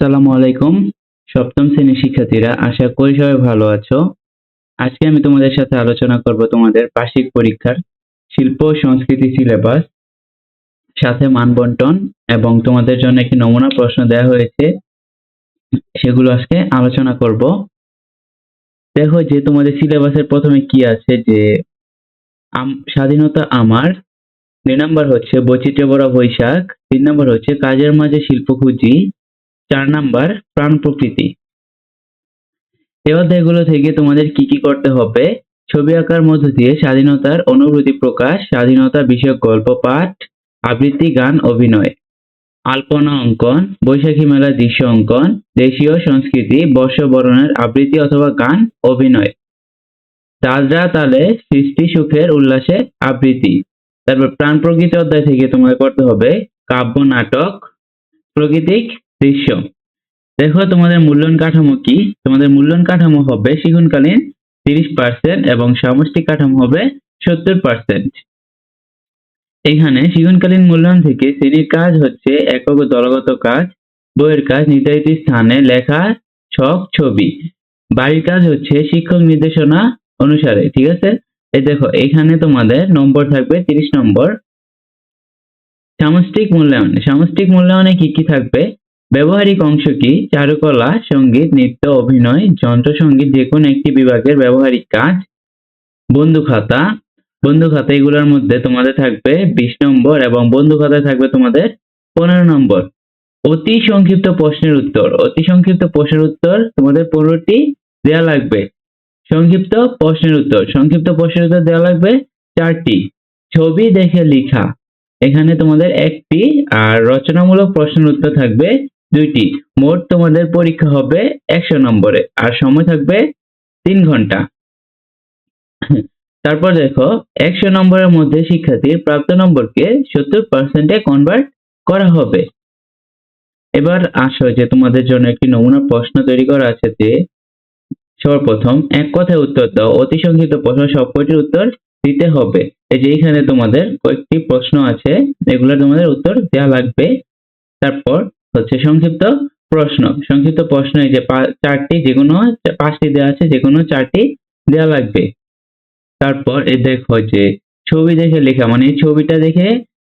আসসালামু আলাইকুম, সপ্তম শ্রেণির শিক্ষার্থীরা, আশা করি সবাই ভালো আছো। আজকে আমি তোমাদের সাথে আলোচনা করব তোমাদের বার্ষিক পরীক্ষার শিল্প সংস্কৃতি সিলেবাস, সাথে মানবন্টন এবং তোমাদের জন্য একটি নমুনা প্রশ্ন দেওয়া হয়েছে, সেগুলো আজকে আলোচনা করব। দেখো যে তোমাদের সিলেবাসের প্রথমে কি আছে যে স্বাধীনতা আমার, দুই নাম্বার হচ্ছে বৈচিত্র্য বড় বৈশাখ, তিন নাম্বার হচ্ছে কাজের মাঝে শিল্প খুঁজি চার নাম্বার প্রাণ প্রকৃতি। এই অধ্যায়গুলো থেকে তোমাদের কি কি করতে হবে? ছবি আঁকার মধ্য দিয়ে স্বাধীনতার অনুভূতি প্রকাশ, স্বাধীনতা বিষয়ক গল্প, পাঠ, আবৃত্তি, গান, অভিনয়। আলপনা অঙ্কন, বৈশাখী মেলার দৃশ্য অঙ্কন, দেশীয় সংস্কৃতি, বর্ষবরণের আবৃত্তি অথবা গান, অভিনয়। দাদরা তালে সৃষ্টি সুখের উল্লাসে আবৃত্তি। তারপর প্রাণ প্রকৃতি অধ্যায় থেকে তোমাদের করতে হবে কাব্য নাটক, প্রাকৃতিক দৃশ্য। দেখো, তোমাদের মূল্যায়ন কাঠামো কি? তোমাদের মূল্যায়ন কাঠামো হবে শিক্ষণকালীন তিরিশ পার্সেন্ট এবং সামষ্টিক কাঠামো হবে সত্তর পার্সেন্ট এখানে শিক্ষণকালীন মূল্যায়ন থেকে শ্রেণির কাজ হচ্ছে একক দলগত কাজ, বইয়ের কাজ, নির্ধারিত স্থানে লেখা ছক ছবি। বাড়ির কাজ হচ্ছে শিক্ষক নির্দেশনা অনুসারে, ঠিক আছে? এই দেখো, এখানে তোমাদের নম্বর থাকবে তিরিশ নম্বর। সামষ্টিক মূল্যায়ন, সামষ্টিক মূল্যায়নে কি কি থাকবে? ব্যবহারিক অংশ কি চারুকলা, সংগীত, নৃত্য, অভিনয়, যন্ত্রসঙ্গীত যে কোনো একটি বিভাগের ব্যবহারিক কাজ। বন্ধু খাতা। বন্ধু খাতা এগুলোর মধ্যে তোমাদের থাকবে বিশ নম্বর এবং বন্ধু খাতায় থাকবে তোমাদের পনেরো নম্বর। অতি সংক্ষিপ্ত প্রশ্নের উত্তর। অতি সংক্ষিপ্ত প্রশ্নের উত্তর তোমাদের পনেরোটি দেওয়া লাগবে। সংক্ষিপ্ত প্রশ্নের উত্তর। সংক্ষিপ্ত প্রশ্নের উত্তর দেওয়া লাগবে চারটি। ছবি দেখে লিখা। এখানে তোমাদের একটি আর রচনামূলক প্রশ্নের উত্তর থাকবে দুইটি। মোট তোমাদের পরীক্ষা হবে একশো নম্বরে, আর সময় থাকবে তিন ঘণ্টা। তারপর দেখো, একশো নম্বরের মধ্যে শিক্ষার্থীর প্রাপ্ত নম্বরকে সত্তর পার্সেন্টে কনভার্ট করা হবে। এবার আসো যে তোমাদের জন্য একটি নমুনা প্রশ্ন তৈরি করা আছে যে, সর্বপ্রথম এক কথায় উত্তর দাও, অতি সংক্ষিপ্ত প্রশ্ন সবকটির উত্তর দিতে হবে। এই যে এখানে তোমাদের কয়েকটি প্রশ্ন আছে, এগুলো তোমাদের উত্তর দেওয়া লাগবে। তারপর হচ্ছে সংক্ষিপ্ত প্রশ্ন। সংক্ষিপ্ত প্রশ্ন এই যে চারটি যে কোনো পাঁচটি দেওয়া আছে যে কোনো চারটি দেওয়া লাগবে। তারপর এ দেখো যে ছবি দেখে লেখা মানে এই ছবিটা দেখে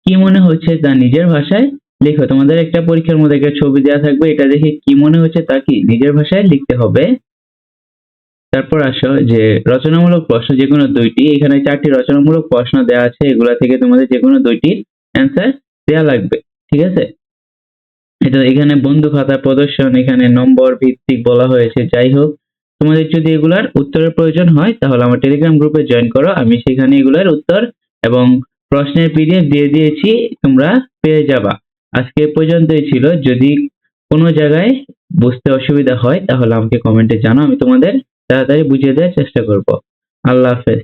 কি মনে হচ্ছে তা নিজের ভাষায় লেখো। তোমাদের একটা পরীক্ষার মধ্যে একটা ছবি দেওয়া থাকবে, এটা দেখে কি মনে হচ্ছে তা কি নিজের ভাষায় লিখতে হবে। তারপর আসো যে রচনামূলক প্রশ্ন যে কোনো দুইটি, এখানে চারটি রচনামূলক প্রশ্ন দেওয়া আছে, এগুলা থেকে তোমাদের যে কোনো দুইটি অ্যান্সার দেওয়া লাগবে, ঠিক আছে? এটা এখানে বন্ধু খাতা প্রদর্শন, এখানে নম্বর ভিত্তিক বলা হয়েছে। যাই হোক, তোমাদের যদি এগুলার উত্তরের প্রয়োজন হয়, তাহলে আমার টেলিগ্রাম গ্রুপে জয়েন করো। আমি সেখানে এগুলার উত্তর এবং প্রশ্নের পিডিএফ দিয়ে দিয়েছি, তোমরা পেয়ে যাবা। আজকে পর্যন্তই ছিল। যদি কোনো জায়গায় বুঝতে অসুবিধা হয়, তাহলে আমাকে কমেন্টে জানাও। আমি তোমাদের তাড়াতাড়ি বুঝিয়ে দেওয়ার চেষ্টা করব। আল্লাহ হাফেজ।